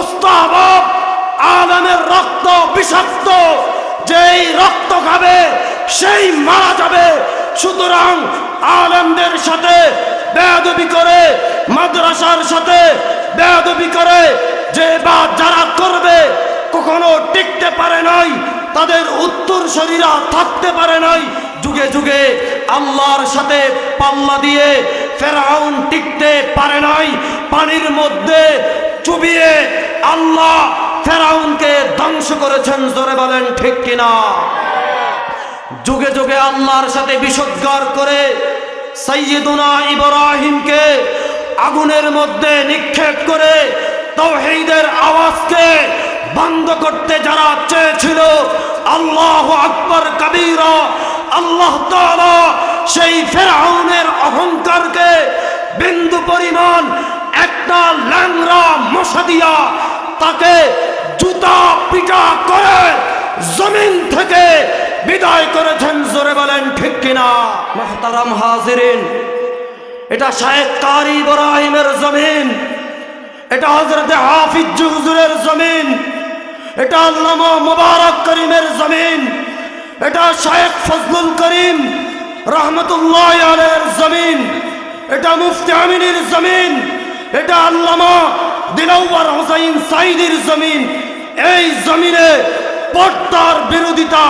দুস্তাহবাব আলমের রক্ত বিষাক্ত, যেই রক্ত খাবে, সেই মারা যাবে। সুতরাং আলেমদের সাথে বেয়াদবি করে, মাদ্রাসার সাথে বেয়াদবি করে, যে বা যারা করবে, কখনো টিকতে পারে নাই, তাদের উত্তর শরীরা থাকতে পারে নাই। যুগে যুগে আল্লাহর সাথে পাল্লা দিয়ে ফেরাউন টিকতে পারে নাই, পানির মধ্যে চুবিয়ে আল্লাহ ফেরাউনকে ধ্বংস করেছেন, জোরে বলেন, ঠিক কিনা? যুগে যুগে আল্লাহর সাথে বিষোদ্গার করে সৈয়দুনা ইব্রাহিমকে আগুনের মধ্যে নিক্ষেপ করে তৌহিদের আওয়াজকে বন্ধ করতে যারা চেয়েছিল, আল্লাহ আকবর কবিরা, আল্লাহ সেই ফেরাউনের অহংকারকে বিন্দু পরিমাণ একটা ল্যাংরা মশা দিয়া তাকে জুতা পিটা করে জমিন থেকে বিদায় করেছেন, জোরে বলেন, ঠিক কিনা? মহতারাম হাজিরিন, এটা শায়েখ কারি ইব্রাহিমের জমিন, এটা হজরতে হাফিজ হুজুরের জমিন, এটা আল্লামা মুবারক করিমের জমিন, এটা শায়েখ ফজলুল করিম রহমতুল্লাহ আলের জমিন, এটা মুফতি আমিনের জমিন এটা আল্লামা দিলাউয়ার হোসাইন সাইদির জমিন। এই জমিনে পর্দার বিরোধিতা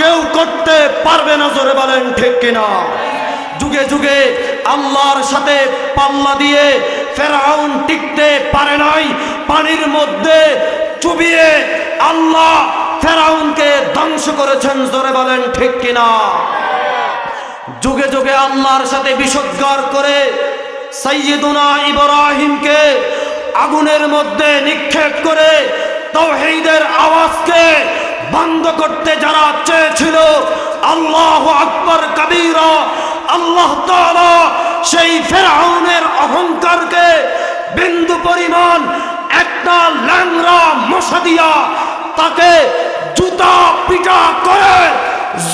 কেউ করতে পারবে না, জোরে বলেন, ঠিক কিনা? যুগে যুগে আল্লাহর সাথে পাল্লা দিয়ে ফেরাউন টিকতে পারে নাই, পানির মধ্যে চুবিয়ে আল্লাহ ফেরাউনকে ধ্বংস করেছেন, জোরে বলেন, ঠিক কিনা? যুগে যুগে আল্লাহর সাথে বিষোদ্গার করে সৈয়দুনা ইব্রাহিমকে আগুনের মধ্যে নিক্ষেপ করে তৌহিদের আওয়াজকে বন্ধ করতে যারা চেয়েছিল, আল্লাহ আকবর কবিরা, আল্লাহ তাআলা সেই ফেরাউনের অহংকারকে বিন্দু পরিমাণ একটা ল্যাংরা মশা দিয়া তাকে জুতা পিটা করে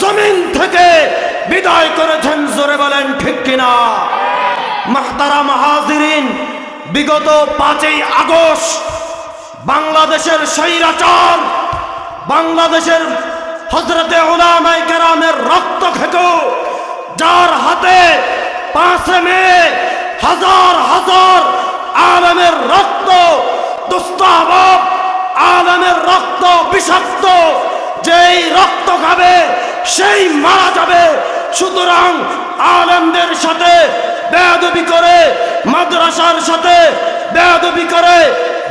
জমিন থেকে বিদায় করেছেন। জোরে বলেন, ঠিক কিনা? মাহতারাম হাজিরিন বিগত পাঁচই আগস্ট বাংলাদেশের স্বৈরাচার, বাংলাদেশের হজরতে ওলামাই কেরামের রক্ত খেত যার হাতে পাঁচে মে হাজার হাজার আলমের রক্ত দুস্তাহবাব আলমের রক্ত বিষাক্ত, যেই রক্ত খাবে, সেই মারা যাবে। সুতরাং আলেমদের সাথে বেয়াদবি করে মাদ্রাসার সাথে বেয়াদবি করে,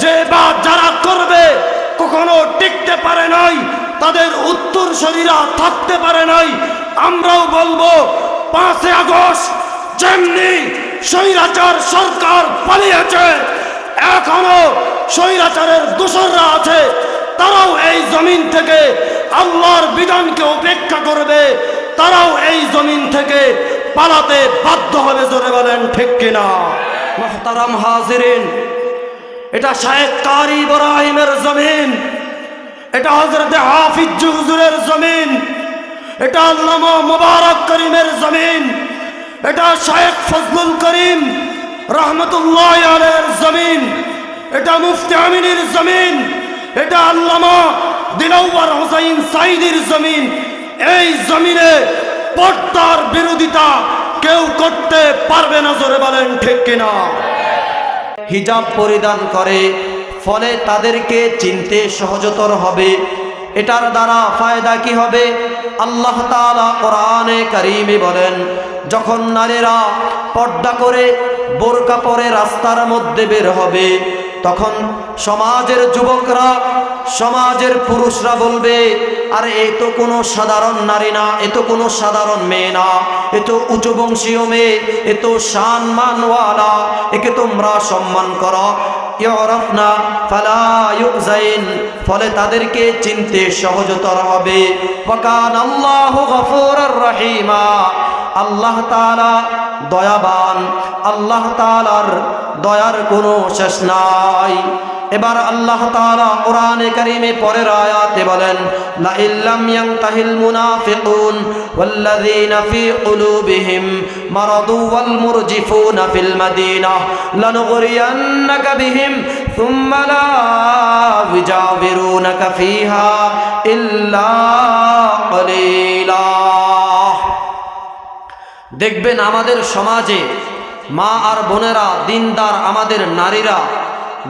যে বা যারা করবে কখনো টিকতে পারে নাই, তাদের উত্তর শরীরা থাকতে পারে নাই। আমরাও বলব, পাঁচই আগস্ট যেমনি স্বৈরাচার সরকার পালিয়েছে, এখনও স্বৈরাচারের দোসররা আছে, তারাও এই জমিন থেকে আল্লাহর বিধানকে উপেক্ষা করবে, তারাও এই জমিন থেকে পালাতে বাধ্য হবে জোরে বলেন, ঠিক কিনা? মহতারাম হাজিরিন, এটা শায়েখ কারি ইব্রাহিমের জমিন, এটা হজরতে হাফিজ হুজুরের জমিন, এটা আল্লামা মুবারক করিমের জমিন, এটা শায়েখ ফজলুল করিম রহমতুল্লাহ আলের জমিন, এটা মুফতি আমিনের জমিন, এটা আল্লামা দিলাউয়ার হোসাইন সাইদির জমিন। এই জমিনে পর্দার বিরোধিতা কেউ করতে পারবে না, জোরে বলেন, ঠিক কিনা? হিজাব পরিধান করে, ফলে তাদেরকে চিনতে সহজতর হবে। এটার দ্বারা ফায়দা কি হবে? আল্লাহ কোরআনে কারিমে বলেন, যখন নারীরা পর্দা করে বোরকা পরে রাস্তার মধ্যে বের হবে তখন সমাজের যুবকরা, সমাজের পুরুষরা বলবে, আরে, এ তো কোনো সাধারণ নারী না, এ তো কোনো সাধারণ মেয়ে না, এ তো উচ্চ বংশীয় মেয়ে, এ তো সম্মানওয়ালা, একে তোমরা সম্মান করো। ফালা তাদেরকে চিনতে সহজতর হবে। ওয়াকান রহিমা। আল্লাহ তালা দয়াবান, আল্লাহ তালার দয়ার কোনো শেষ নাই। এবার আল্লাহ তাআলা কোরআনে কারীমে পরের আয়াতে বলেন লা ইল্লাম ইয়ানতাহিল মুনাফিকুন ওয়াল্লাযীনা ফি কুলুবিহিম মারাদু ইল্লা দেখবেন আমাদের সমাজে মা আর বোনেরা, দিনদার আমাদের নারীরা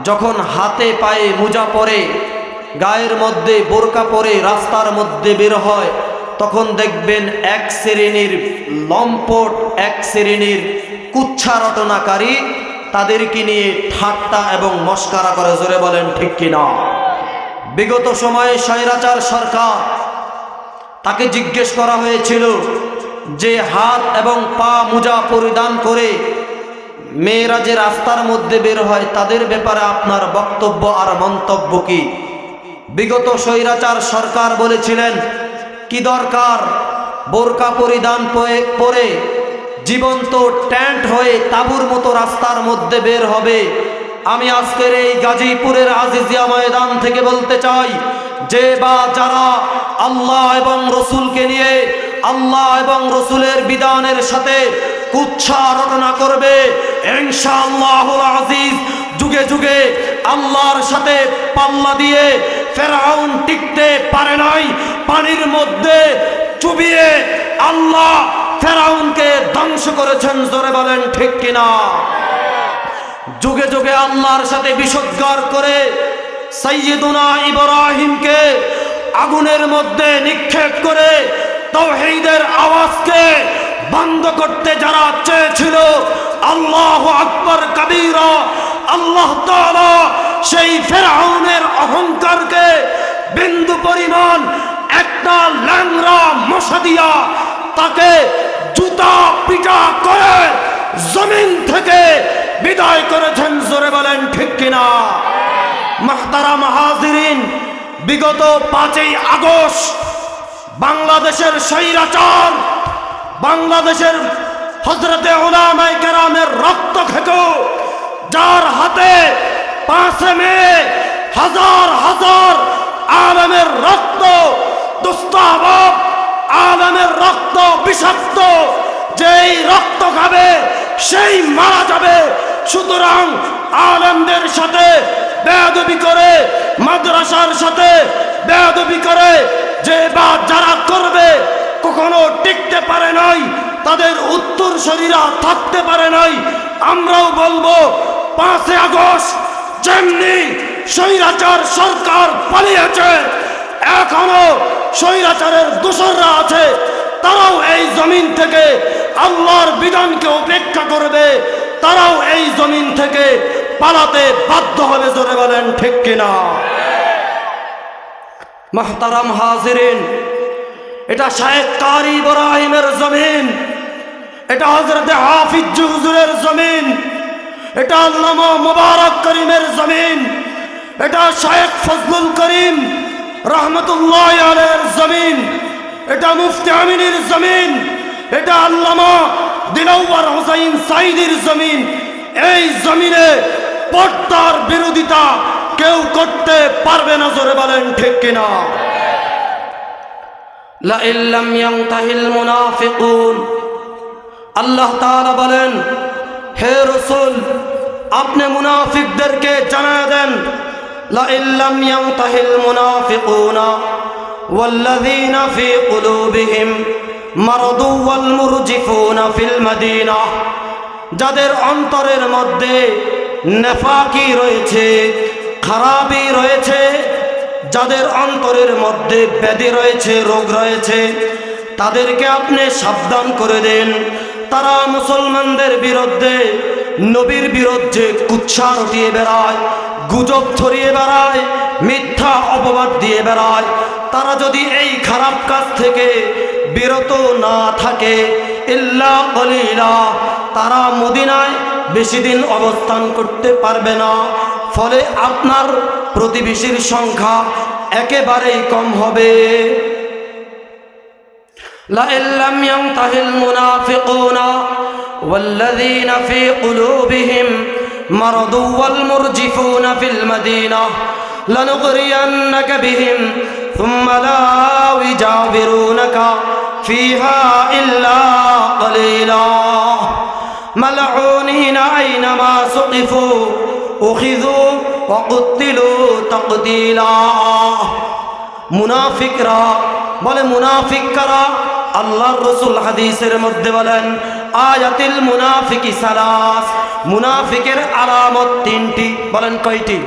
যখন হাতে পায়ে মোজা পরে, গায়ের মধ্যে বোরকা পরে রাস্তার মধ্যে বের হয়, তখন দেখবেন এক শ্রেণির লম্পট, এক শ্রেণির কুচ্ছা রটনাকারী তাদেরকে নিয়ে ঠাট্টা এবং মস্কারা করে, জোরে বলেন ঠিক কিনা? বিগত সময়ে স্বৈরাচার সরকার তাকে জিজ্ঞেস করা হয়েছিল যে হাত এবং পা মোজা পরিধান করে মেয়েরা যে রাস্তার মধ্যে বের হয়, তাদের ব্যাপারে আপনার বক্তব্য আর মন্তব্য কি? বিগত স্বৈরাচার সরকার বলেছিলেন, কি দরকার? বোরকা পরিধান পরে জীবন্ত ট্যান্ট হয়ে তাবুর মতো রাস্তার মধ্যে বের হবে। আমি আজকের এই গাজীপুরের আজিজিয়া ময়দান থেকে বলতে চাই, যে বা যারা আল্লাহ এবং রসুলকে নিয়ে আল্লাহ এবং রসুলের বিধানের সাথে কুচ্ছা রটনা করবে। আজিজ, যুগে যুগে আল্লাহর সাথে পাল্লা দিয়ে ফেরাউন টিকতে পারে নাই। পানির মধ্যে চুবিয়ে আল্লাহ ফেরাউনকে ধ্বংস করেছেন, জোরে বলেন ঠিক কিনা? যুগে যুগে আল্লাহর সাথে বিষোদ্গার করে সৈয়দুনা ইব্রাহিমকে আগুনের মধ্যে নিক্ষেপ করে তৌহিদের আওয়াজকে বন্ধ করতে যারা চেয়েছিল, আল্লাহ আকবর কবিরা, আল্লাহ সেই ফেরাউনের অহংকারকে বিন্দু পরিমাণ একটা ল্যাংরা মশা দিয়া তাকে জুতা পিটা করে জমিন থেকে বিদায় করেছেন, জোরে বলেন ঠিক কিনা? মাহতারা মাহাজিরিন বিগত পাঁচই আগস্ট বাংলাদেশের স্বৈরাচার, বাংলাদেশের হজরতে ওলামাই কেরামের রক্ত খেত যার হাতে পাঁচে মে হাজার হাজার আলমের রক্ত দুস্তাহবাব আলমের রক্ত বিষাক্ত, যেই রক্ত খাবে সেই মারা যাবে। সুতরাং আলেমদের সাথে বেদবি করে, মাদ্রাসার সাথে বেয়াদবি করে, যে বা যারা করবে, কখনো টিকতে পারে নাই, তাদের উত্তর শরীরা থাকতে পারে নাই। আমরাও বলব, পাঁচই আগস্ট যেমনি স্বৈরাচার সরকার পালিয়েছে, এখনও স্বৈরাচারের দোসররা আছে, তারাও এই জমিন থেকে আল্লাহর বিধানকে উপেক্ষা করবে, তারাও এই জমিন থেকে পালাতে বাধ্য হবে, জোরে বলেন ঠিক কিনা? মাহতারাম হাজিরিন। এটা শায়েক কারি ইব্রাহিমের জমিন। এটা হজরত হাফিজ হুজুরের জমিন। এটা আল্লামা মুবারক করিমের জমিন। এটা শায়েক ফজলুল করিম রহমতুল্লাহ আলের জমিন। এটা মুফতি আমিনের জমিন। এটা আল্লামা দিলাউয়ার হোসাইন সাইদির জমিন। এই জমিনে পর্দার বিরোধিতা কেউ করতে পারবে না জোরে বলেন ঠিক কিনা لئن لم ينته المنافقون আল্লাহ তাআলা বলেন হে রসুল আপনি মুনাফিকদেরকে জানায় দেন لئن لم ينته المنافقون والذين في قلوبهم مرض والمرجفون في المدينة যাদের অন্তরের মধ্যে নেফাকি রয়েছে খারাপি রয়েছে, যাদের অন্তরের মধ্যে ব্যাধি রয়েছে, রোগ রয়েছে, তাদেরকে আপনি সাবধান করে দেন। তারা মুসলমানদের বিরুদ্ধে, নবীর বিরুদ্ধে কুচ্ছা রটিয়ে বেড়ায়, গুজব ছড়িয়ে বেড়ায়, মিথ্যা অপবাদ দিয়ে বেড়ায়। তারা যদি এই খারাপ কাজ থেকে বিরত না থাকে, ইল্লা কলিলা, তারা মদিনায় বেশি দিন অবস্থান করতে পারবে না। ফলে আপনার প্রতিবেশীর সংখ্যা একেবারেই কম হবে لئن لم ينته المنافقون والذين في قلوبهم مرض والمرجفون في المدينة لنغرينك بهم ثم لا يجاورونك فيها إلا قليلا ملعونين أينما سقفوا অখিজু মুনাফিকরা, বলে মুনাফিক কারা আল্লাহর রসুল হাদিসের মধ্যে বলেন, আয়াতিল মুনাফিকি সালাস। মুনাফিকের আলামত তিনটি, বলেন কয়টি?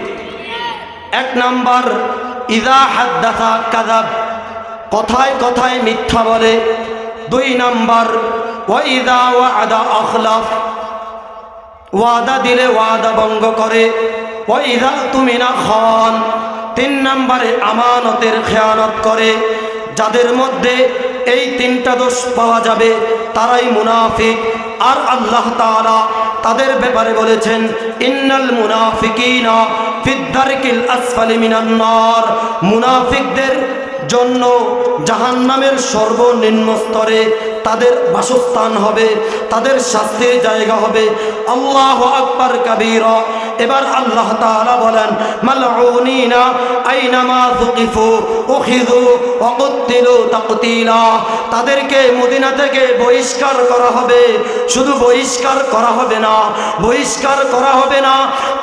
এক নাম্বার ইদা হাদ্দাসা কাদাব কথায় কথায় মিথ্যা বলে। দুই নাম্বার ওয়াইদা ওয়া আদা আখলাফ। ওয়াদা দিলে ওয়াদা ভঙ্গ করে। ওয়াইদা তুমি না খান। তিন নম্বরে আমানতের খেয়ানত করে। যাদের মধ্যে এই তিনটা দোষ পাওয়া যাবে, তারাই মুনাফিক। আর আল্লাহ তাআলা তাদের ব্যাপারে বলেছেন, ইন্নাল মুনাফিকিনা মুনাফিকদের জন্য জাহান্নামের সর্বনিম্ন স্তরে তাদের বাসস্থান হবে, তাদের শাস্তির জায়গা হবে। আল্লাহ আকবার কাবীরা। এবার আল্লাহ তাআলা বলেন তাদেরকে মদিনা থেকে বহিষ্কার করা হবে। শুধু বহিষ্কার করা হবে না, বহিষ্কার করা হবে না,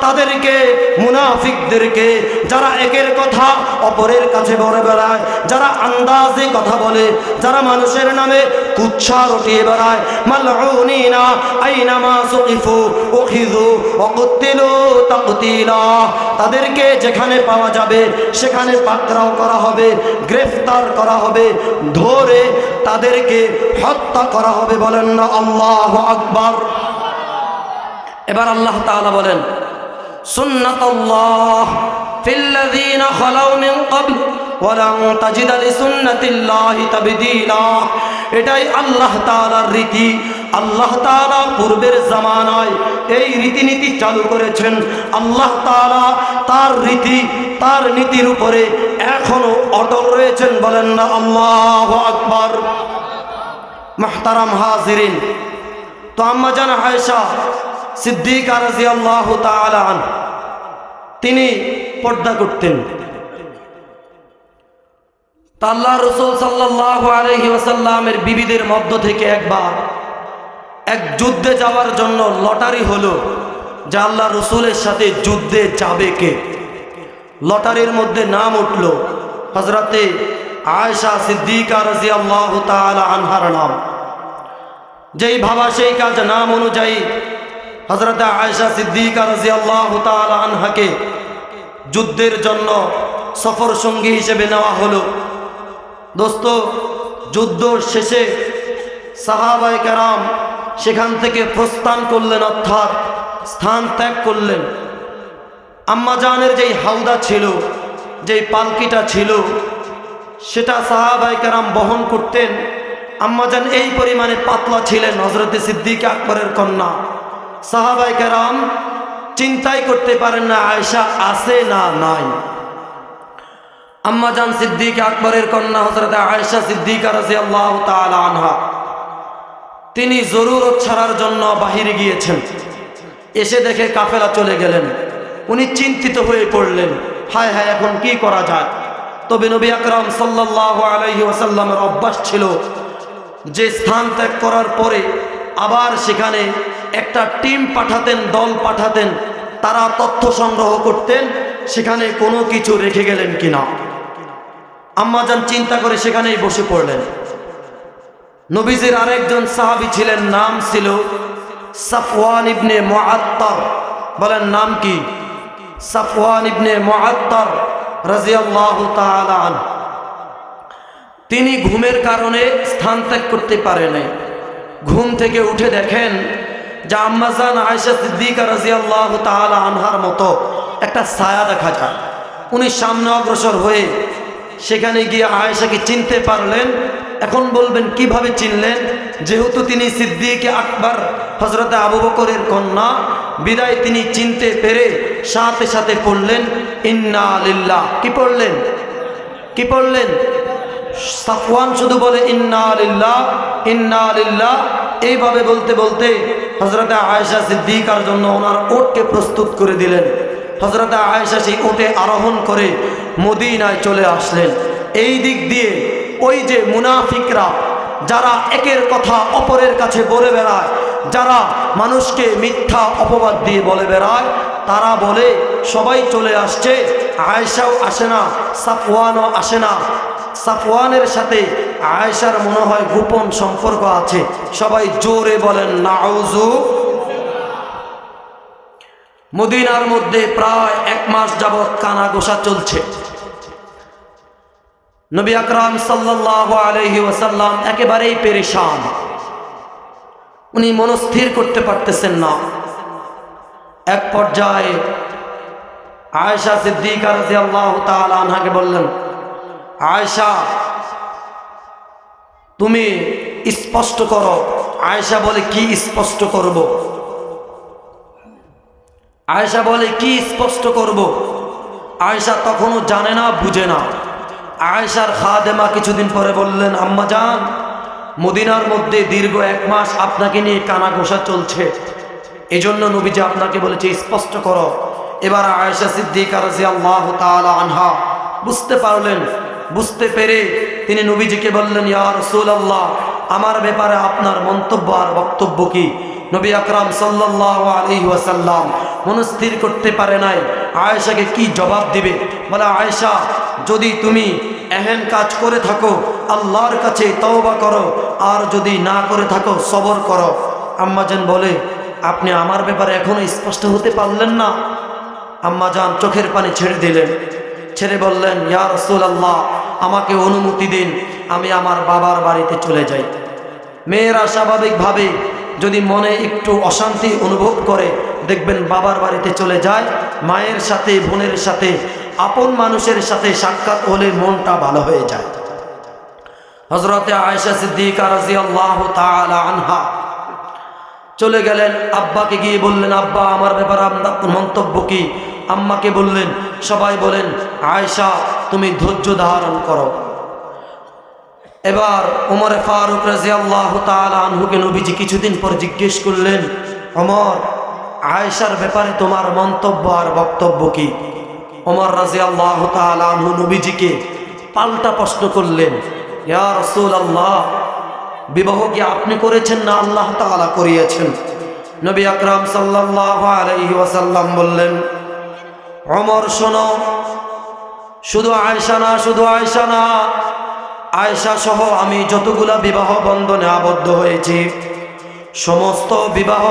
তাদেরকে মুনাফিকদেরকে, যারা একের কথা অপরের কাছে বলে বেড়ায় যারা আন্দাজে কথা বলে, যারা মানুষের নামে বেড়ায় আইনামা সুকিফু তাদেরকে যেখানে পাওয়া যাবে সেখানে পাকড়াও করা হবে, গ্রেফতার করা হবে, ধরে তাদেরকে হত্যা করা হবে বলেন না আল্লাহু আকবার। এবার আল্লাহ তাআলা বলেন, সুন্নাতাল্লাহ ফিল্লাযীনা খালাউ মিন ক্বাবল এটাই আল্লাহ তাআলার রীতি। আল্লাহ তাআলা পূর্বের জামানায় এই রীতিনীতি চালু করেছেন। আল্লাহ তাআলা তার রীতি, তার নীতির উপরে এখনও অটল রয়েছেন বলেন না আল্লাহু আকবার। মাহতারাম হাজিরিন। তো আম্মা জান আয়েশা সিদ্দিকা রাদিয়াল্লাহু তাআলা আন তিনি পর্দা করতেন। আল্লাহ রসুল সাল্লাল্লাহু আলাইহি ওয়াসাল্লামের বিবিদের মধ্য থেকে একবার এক যুদ্ধে যাওয়ার জন্য লটারি হলো যে আল্লাহ রসুলের সাথে যুদ্ধে যাবে কে? লটারির মধ্যে নাম উঠল হজরতে আয়েশা সিদ্দিকা রাদিয়াল্লাহু তাআলা আনহার নাম। যেই ভাবা সেই কাজ নাম অনুযায়ী হজরত আয়েশা সিদ্দিকা রাদিয়াল্লাহু তাআলা আনহাকে যুদ্ধের জন্য সফর সঙ্গী হিসেবে নেওয়া হলো। দোস্ত যুদ্ধ শেষে সাহাবায়ে কেরাম সেখান থেকে প্রস্থান করলেন, অর্থাৎ স্থান ত্যাগ করলেন। আম্মাজানের যেই হাউদা ছিল, যেই পালকিটা ছিল, সেটা সাহাবাই কারাম বহন করতেন। আম্মাজান এই পরিমাণে পাতলা ছিলেন হজরতে সিদ্দিক আকবরের কন্যা। সাহাবাই কারাম চিন্তাই করতে পারেন না আয়সা আছে না নাই। আম্মাজান সিদ্দিক আকবরের কন্যা হজরতে আয়সা সিদ্দিকা রাজি আল্লাহ আনহা। তিনি জরুরত ছাড়ার জন্য বাহিরে গিয়েছেন। এসে দেখে কাফেলা চলে গেলেন। উনি চিন্তিত হয়ে পড়লেন। হায় হায়, এখন কি করা যায়? তবে নবী আকরাম সাল্লাহ আলহি ওয়াসাল্লামের অভ্যাস ছিল যে স্থান ত্যাগ করার পরে আবার সেখানে একটা টিম পাঠাতেন, দল পাঠাতেন। তারা তথ্য সংগ্রহ করতেন। সেখানে কোনো কিছু রেখে গেলেন কিনা? আম্মাজান চিন্তা করে সেখানেই বসে পড়লেন। নবীজির আরেকজন সাহাবী ছিলেন, নাম ছিল সাফওয়ান ইবনে মুআত্তার। বলেন নাম কি? সাফওয়ান ইবনে মুআত্তার রাদিয়াল্লাহু তাআলা আন তিনি ঘুমের কারণে স্থান ত্যাগ করতে পারে নাই। ঘুম থেকে উঠে দেখেন যে আম্মাজান আয়েশা সিদ্দিকা রাদিয়াল্লাহু তাআলা আনহার মতো একটা ছায়া দেখা যায়। উনি সামনে অগ্রসর হয়ে সেখানে গিয়ে আয়েশাকে চিনতে পারলেন। এখন বলবেন, কীভাবে চিনলেন? যেহেতু তিনি সিদ্দিকে আকবর হজরতে আবু বকরের কন্যা, বিদায় তিনি চিনতে পেরে সাথে সাথে পড়লেন, ইন্না লিল্লাহ। কি পড়লেন? কি পড়লেন? সাফওয়ান শুধু বলে, ইন্না লিল্লাহ ইন্না লিল্লাহ। এইভাবে বলতে বলতে হজরতে আয়েশা সিদ্দিকার জন্য ওনার ওটকে প্রস্তুত করে দিলেন। হজরতে আয়েশা সেই ওটে আরোহণ করে মদিনায় চলে আসলেন। এই দিক দিয়ে ওই যে মুনাফিকরা, যারা একের কথা অপরের কাছে বলে বেড়ায়, যারা মানুষকে মিথ্যা অপবাদ দিয়ে বলে বেড়ায়, তারা বলে, সবাই চলে আসছে, আয়েশাও আসে না, সাফওয়ানও আসে না। সাফওয়ানের সাথে আয়েশার মনে হয় গোপন সম্পর্ক আছে। সবাই জোরে বলেন নাউজু মদিনার মধ্যে প্রায় এক মাস যাবৎ কানা গোসা চলছে। নবী আকরাম সাল্লাহ আলহি ওসাল্লাম একেবারেই পেরেশান। উনি মনস্থির করতে পারতেছেন না। এক পর্যায়ে আয়েশা সিদ্দিক রাজি আল্লাহ আনহাকে বললেন, আয়েশা, তুমি স্পষ্ট করো। আয়েশা বলে, কি স্পষ্ট করব? আয়েশা বলে, কি স্পষ্ট করব? আয়েশা তখনও জানে না, বুঝে না। আয়েশার খাদেমা কিছুদিন পরে বললেন, আম্মা যান মদিনার মধ্যে দীর্ঘ এক মাস আপনাকে নিয়ে কানা ঘোষা চলছে। এই জন্য নবীজি আপনাকে বলেছে, স্পষ্ট করো। এবার আয়েশা সিদ্দিকা আল্লাহ আনহা বুঝতে পারলেন, বুঝতে পেরে তিনি নবীজিকে বললেন, ইয়া রাসূলুল্লাহ, আমার ব্যাপারে আপনার মন্তব্য আর বক্তব্য কি? নবী আকরাম সাল্লাহ আলী ওয়াসাল্লাম মনস্থির করতে পারে নাই। আয়েশাকে কি জবাব দিবে? বলে, আয়েশা, যদি তুমি এহেন কাজ করে থাকো, আল্লাহর কাছে তওবা করো, আর যদি না করে থাকো, সবর করো। আম্মাজান বলে, আপনি আমার ব্যাপারে এখনও স্পষ্ট হতে পারলেন না। আম্মাজান চোখের পানি ছেড়ে দিলেন। ছেড়ে বললেন ইয়ার ইয়া আল্লাহ আমাকে অনুমতি দিন, আমি আমার বাবার বাড়িতে চলে যাই। মেয়েরা স্বাভাবিকভাবে যদি মনে একটু অশান্তি অনুভব করে, দেখবেন বাবার বাড়িতে চলে যায়, মায়ের সাথে, বোনের সাথে, আপন মানুষের সাথে সাক্ষাৎ হলে মনটা ভালো হয়ে যায়। হজরতে আয়েশা সিদ্দিকা রাজিয়াল্লাহু তাআলা আনহা চলে গেলেন, আব্বাকে গিয়ে বললেন, আব্বা, আমার ব্যাপারে আপনার মন্তব্য কি? আম্মাকে বললেন, সবাই বলেন, আয়েশা, তুমি ধৈর্য ধারণ করো। এবার ওমরে ফারুক রাজি আল্লাহ আনহুকে নবীজি কিছুদিন পর জিজ্ঞেস করলেন অমর আয়েশার ব্যাপারে তোমার মন্তব্য আর বক্তব্য কি? ওমর রাজি আল্লাহ আনহু নবীজিকে পাল্টা প্রশ্ন করলেন, ইয়া রসুল আল্লাহ বিবাহ কি আপনি করেছেন না আল্লাহ তাআলা করিয়েছেন? নবী আকরাম সাল্লাহ বললেন অমর শোনো, শুধু আয়সা না, শুধু আয়সা না আয়সা সহ আমি যতগুলা বিবাহ বন্ধনে আবদ্ধ হয়েছি, সমস্ত বিবাহ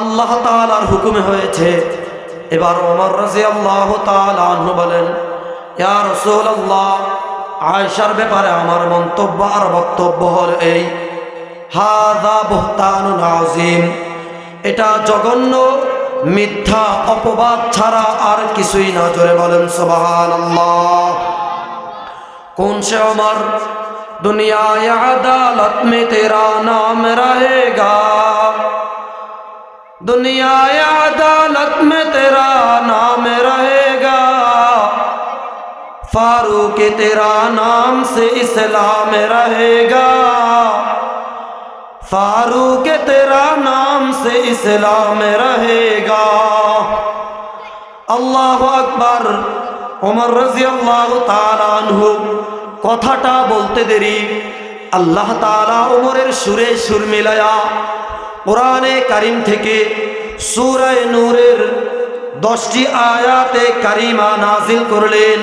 আল্লাহ তালার হুকুমে হয়েছে। এবার ওমর রাজি আল্লাহ বলেন, ইয়া রসুল আল্লাহ আয়সার ব্যাপারে আমার মন্তব্য আর বক্তব্য হল এই হাদা বহতানুন আজিম এটা জঘন্য, মিথ্যা, অপবাদ ছাড়া আর কিছুই না। জোরে বলেন সবাহান আল্লাহ خون سے عمر؟ دنیا یا عدالت میں تیرا نام رہے گا۔ دنیا یا عدالت میں تیرا نام رہے گا۔ فاروق تیرا نام سے اسلام رہے گا۔ فاروق تیرا نام سے اسلام رہے گا۔ اللہ اکبر۔ ওমর রাজিয়াল্লাহু তাআলা আনহু, কথাটা বলতে দেরি। আল্লাহ তাআলা ওমরের সুরে সুর মিলায়া কোরআনে কারিম থেকে সূরায়ে নূরের দশটি আয়াতে কারিমা নাজিল করলেন।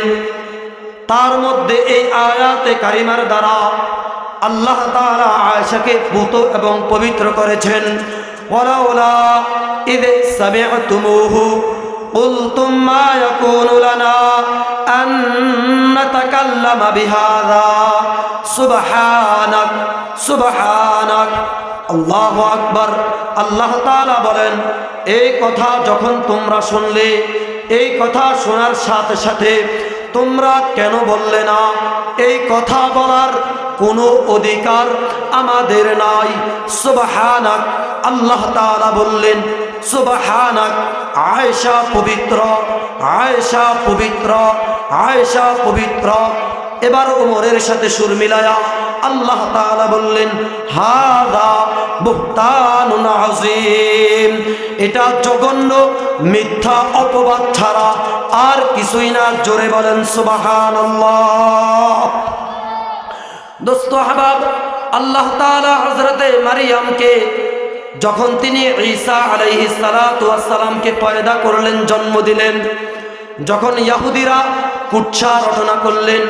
তার মধ্যে এই আয়াতে কারিমার দ্বারা আল্লাহ তাআলা আয়েশাকে পুত এবং পবিত্র করেছেন। ওয়ালাউলা ইদ সামি'তুমুহু قلتم ما يكون لنا أن نتكلم بهذا سبحانك سبحانك আল্লাহ আকবার আল্লাহ তাআলা বলেন এই কথা যখন তোমরা শুনলে এই কথা শোনার সাথে সাথে তোমরা কেন বললে না এই কথা বলার কোনো অধিকার আমাদের নাই সুবহানাক আল্লাহ তাআলা বললেন সুবহানাক, আয়েশা পবিত্র আয়েশা পবিত্র আয়েশা পবিত্র। এবার ওমরের সাথে সুর মিলায়া আল্লাহ তাআলা বললেন হাদা বুহতানুন আযীম। এটা জঘন্য, মিথ্যা অপবাদ ছাড়া আর কিছুই না। জোরে বলেন, সুবহানাল্লাহ। দোস্ত আহবাব, আল্লাহ তাআলা হযরতে মারিয়ামকে যখন তিনি ঈসা আলাইহি সালাতামকে পয়দা করলেন, জন্ম দিলেন, যখন ইয়াহুদিরা কুচ্ছা রচনা করলেন,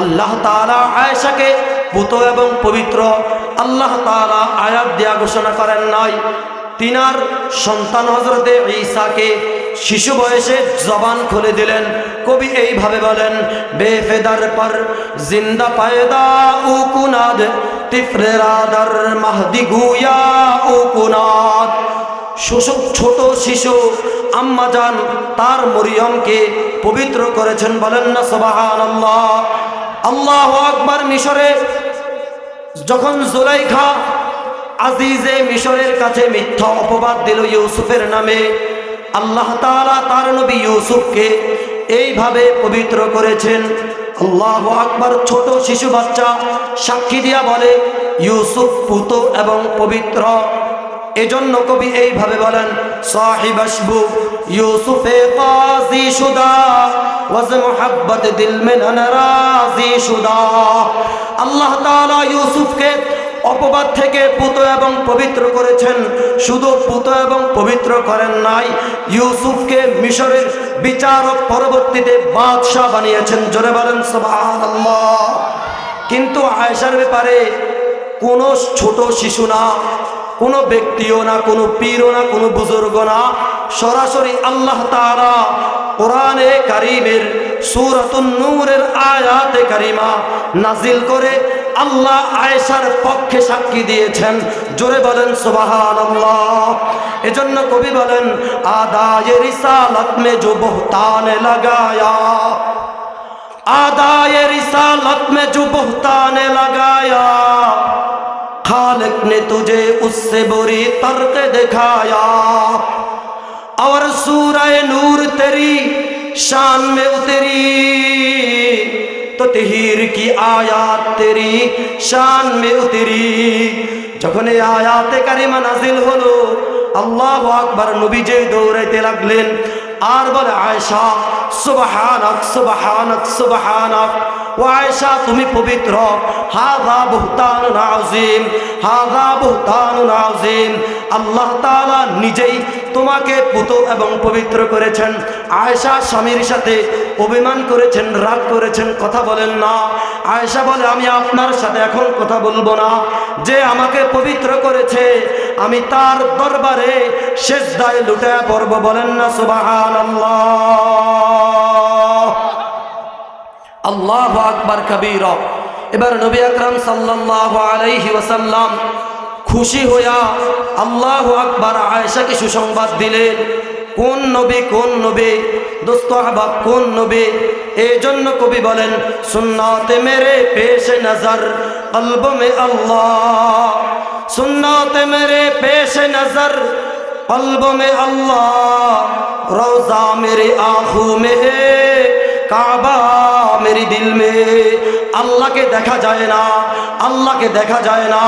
আল্লাহ তাআলা আয়েশাকে পুত এবং পবিত্র, আল্লাহ তাআলা আয়াত দেয়া ঘোষণা করেন নাই তিনার সন্তান হজরতে ঈসাকে শিশু বয়সে জবান খুলে দিলেন। কবি এইভাবে বলেন, বেফেদার পর জিন্দা পায়দা উ কুনাদ, তিফরে রাদার মাহদি গুয়া উ কুনাদ। শোষক, ছোট শিশু, আম্মা যান তার মরিয়মকে পবিত্র করেছেন বলেন না সবাহান আল্লাহ আল্লাহ আকবার মিশরে যখন জুলাইখা আজিজে মিশরের কাছে মিথ্যা অপবাদ দিল ইউসুফের নামে। আল্লাহ তাআলা তার নবী ইউসুফকে এইভাবে পবিত্র করেছেন। আল্লাহ আকবার, ছোট শিশু বাচ্চা সাক্ষী দিয়া বলে, ইউসুফ পুত এবং পবিত্র। এজন্য কবি এইভাবে বলেন, সাহিব আশবু, ইউসুফে কাজি শুদা ওয়াজ দিল মে নারাজি শুদা আল্লাহ তাআলা ইউসুফকে অপবাদ থেকে পুত এবং পবিত্র করেছেন। শুধু পুত এবং পবিত্র করেন নাই, ইউসুফকে মিশরের বিচারক পরবর্তীতে বাদশাহ বানিয়েছেন। জোরে বলেন, সুবহানাল্লাহ। কিন্তু আয়েশার ব্যাপারে কোনো ছোট শিশু না, কোনো ব্যক্তিও না, কোনো পীরও না, কোনো বুজুর্গ না। সরাসরি আল্লাহ তাআলা কোরআনে কারিমের, সূরাতুন নূরের আয়াতে কারিমা নাজিল করে আল্লাহ আয়েশার পক্ষে সাক্ষী দিয়েছেন জোরে বলেন সুবহানাল্লাহ এজন্য কবি বলেন আদায়ে রিসালাত মে জো বহতান লাগায়া आदाए रिसालत में जो बहतान लगाया खालिक ने तुझे उससे बुरी तर्क दिखाया और सूरह नूर तेरी शान में उतरी तो तहीर की आयात तेरी शान में उतरी যখন এই আয়াতে কারিমা নাজিল হলো আল্লাহ আকবার নবীজে দৌড়াইতে লাগলেন আর বলে আয়েশা সুবহানাক সুবহানাক সুবহানাক ও তুমি পবিত্র। হাযা বুহতানুন আযীম হাযা বুহতানুন আযীম আল্লাহ তাআলা নিজেই তোমাকে পুত এবং পবিত্র করেছেন। আয়েশা স্বামীর সাথে অভিমান করেছেন, রাগ করেছেন, কথা বলেন না। আয়েশা বলে, আমি আপনার সাথে এখন কথা বলব না। যে আমাকে পবিত্র করেছে, আমি তার দরবারে শেষ দায় লুটে পড়ব। বলেন না সুবাহান আল্লাহ আকবার কবির। এবার নবী আকরাম সাল্লাল্লাহু আলাইহি ওয়াসাল্লাম খুশি হইয়া আল্লাহ আকবার আয়েশাকে সুসংবাদ দিলেন। কোন নবী কোন নবী? দোস্ত আহবাব কোন নবী? এই জন্য কবি বলেন, সুন্নাতে মেরে পেশ নজর কলব মে আল্লাহ। সুন্নাতে মেরে পেশ নজর কলব মে আল্লাহ। রোজা মেরে আঁখু মে কাবা মেরি দিল মে। আল্লাহকে দেখা যায় না, আল্লাহকে দেখা যায় না,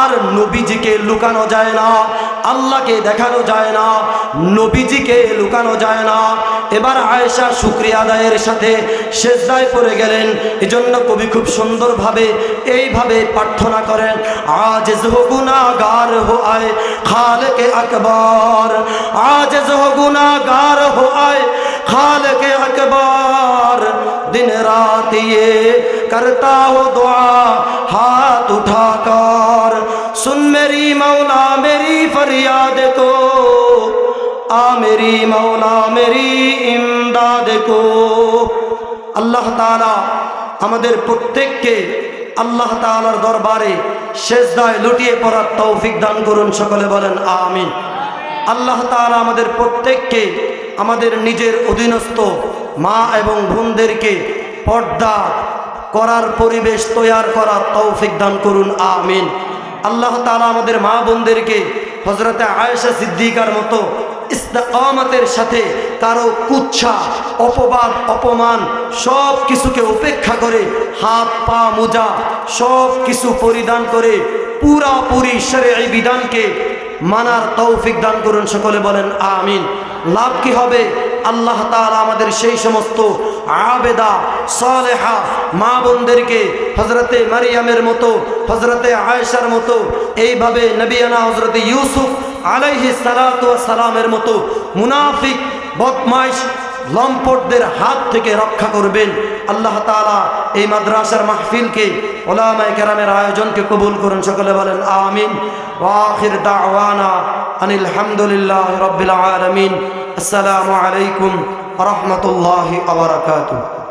আর নবীজিকে লুকানো যায় না, আল্লাহকে দেখানো যায় না, নবীজিকে লুকানো যায় না। এবার আয়েশা শুক্রিয়া আদায়ের সাথে শেষদায় পড়ে গেলেন। এজন্য কবি খুব সুন্দরভাবে এইভাবে প্রার্থনা করেন আজ হো গুনাগার হো আয় খালকে আকবর আজ হো গুনাগার হো আয় खालके अकबर दिन रात ये करता हो दुआ हाथ उठाकर सुन मेरी मौला मेरी फरियाद को आ मेरी मौला मेरी इमदाद को আল্লাহ তাআলা আমাদের প্রত্যেককে আল্লাহ তাআলার দরবারে শেষদায় লুটিয়ে পড়ার তৌফিক দান করুন সকলে বলেন আমিন আল্লাহ তাআলা আমাদের প্রত্যেককে আমাদের নিজের অধীনস্থ মা এবং বোনদেরকে পর্দা করার পরিবেশ তৈয়ার করার তৌফিক দান করুন, আমিন। আল্লাহ তাআলা আমাদের মা বোনদেরকে হজরতে আয়েশা সিদ্দিকার মতো ইস্তাকামতের সাথে কারও কুচ্ছা অপবাদ, অপমান সব কিছুকে উপেক্ষা করে, হাত, পা, মোজা সব কিছু পরিধান করে পুরাপুরি সেরে এই বিধানকে মানার তৌফিক দান করুন, সকলে বলেন, আমিন। লাভ কি হবে? আল্লাহ তালা আমাদের সেই সমস্ত আবেদা, সালেহা মা বোনদেরকে হজরতে মারিয়ামের মতো হজরতে আয়েশার মতো, এইভাবে নবিয়ানা হজরতে ইউসুফ আলাইহি সালাতু সালামের মতো মুনাফিক, বদমাইশ লম্পটদের হাত থেকে রক্ষা করবেন। আল্লাহ তালা এই মাদ্রাসার মাহফিলকে ওলামাই কেরামের আয়োজনকে কবুল করুন। সকলে বলেন, আমিন। ওয়াখির দাওয়ানা আনিল হামদুলিল্লাহ আলমিন। আসসালামু আলাইকুম রহমতুল্লাহ বারাকাতুহু।